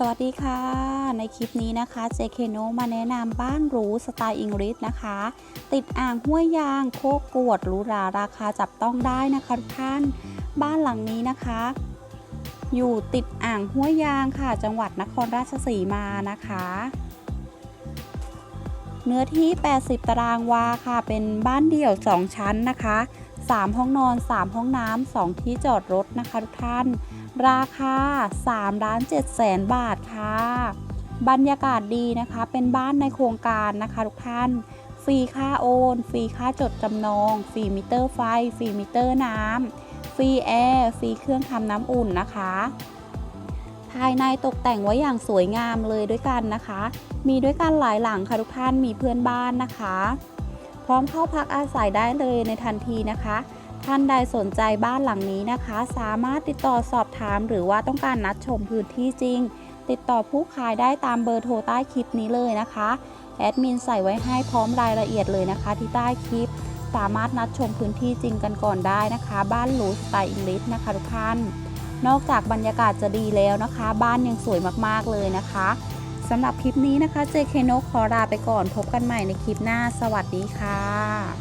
สวัสดีค่ะ ในคลิปนี้นะคะ JK n o มาแนะนำบ้านหรูสไตล์อังกฤษนะคะ ติดอ่างห้วยยาง โคกกวดหรูหราราคาจับต้องได้นะคะทุกท่านบ้านหลังนี้นะคะ อยู่ติดอ่างห้วยยางค่ะ จังหวัดนครราชสีมานะคะ เนื้อที่ 80 ตารางวาค่ะ เป็นบ้านเดี่ยว 2 ชั้นนะคะ 3 ห้องนอน 3 ห้องน้ำ2ที่จอดรถนะคะทุกท่าน ราคา3ล้าน7แสนบาทค่ะ บรรยากาศดีนะคะ เป็นบ้านในโครงการนะคะทุกท่าน ฟรีค่าโอน ฟรีค่าจดจำนอง ฟรีมิเตอร์ไฟ ฟรีมิเตอร์น้ำ ฟรีแอร์ ฟรีเครื่องทำน้ำอุ่นนะคะภายในตกแต่งไว้อย่างสวยงามเลยด้วยกันนะคะ มีด้วยกันหลายหลังค่ะทุกท่าน มีเพื่อนบ้านนะคะ พร้อมเข้าพักอาศัยได้เลยในทันทีนะคะ ท่านใดสนใจบ้านหลังนี้นะคะ สามารถติดต่อสอบถามหรือว่าต้องการนัดชมพื้นที่จริง ติดต่อผู้ขายได้ตามเบอร์โทรใต้คลิปนี้เลยนะคะแอดมินใส่ไว้ให้พร้อมรายละเอียดเลยนะคะ ที่ใต้คลิป สามารถนัดชมพื้นที่จริงกันก่อนได้นะคะ บ้านหรูสไตล์อังกฤษนะคะทุกท่านนอกจากบรรยากาศจะดีแล้วนะคะ บ้านยังสวยมากๆเลยนะคะ สำหรับคลิปนี้นะคะ เจเคนกขอลาไปก่อนพบกันใหม่ในคลิปหน้า สวัสดีค่ะ